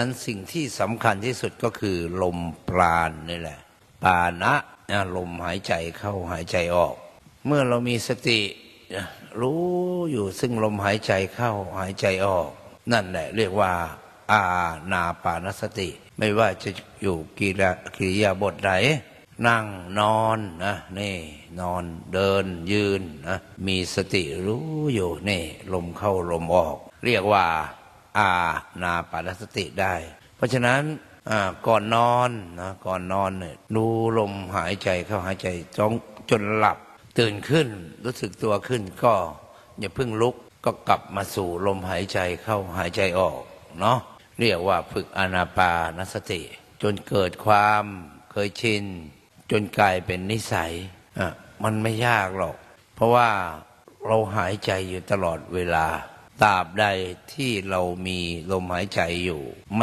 นั้นสิ่งที่สำคัญที่สุดก็คือลมปราณนี่แหละปานะลมหายใจเข้าหายใจออก เมื่อเรามีสติรู้อยู่ซึ่งลมหายใจเข้าหายใจออก นั่นแหละเรียกว่า อานาปานสติ ไม่ว่าจะอยู่กิริยากิริยาบทใดนั่งนอนนะนี่นอนเดินยืนนะมีสติรู้อยู่นี่ลมเข้าลมออก เรียกว่า อานาปานสติได้ เพราะฉะนั้นก่อนนอนนะก่อนนอนเนี่ยดูลมหายใจเข้าหายใจจ้องจนหลับตื่นขึ้นรู้สึกตัวขึ้นก็อย่าเพิ่งลุกก็กลับมาสู่ลมหายใจเข้าหายใจออกเนาะเรียกว่าฝึกอานาปานสติ จนเกิดความเคยชิน จนกลายเป็นนิสัยอะมันไม่ยากหรอก เพราะว่าเราหายใจอยู่ตลอดเวลา ตราบใดที่เรามีลมหายใจอยู่ ไม่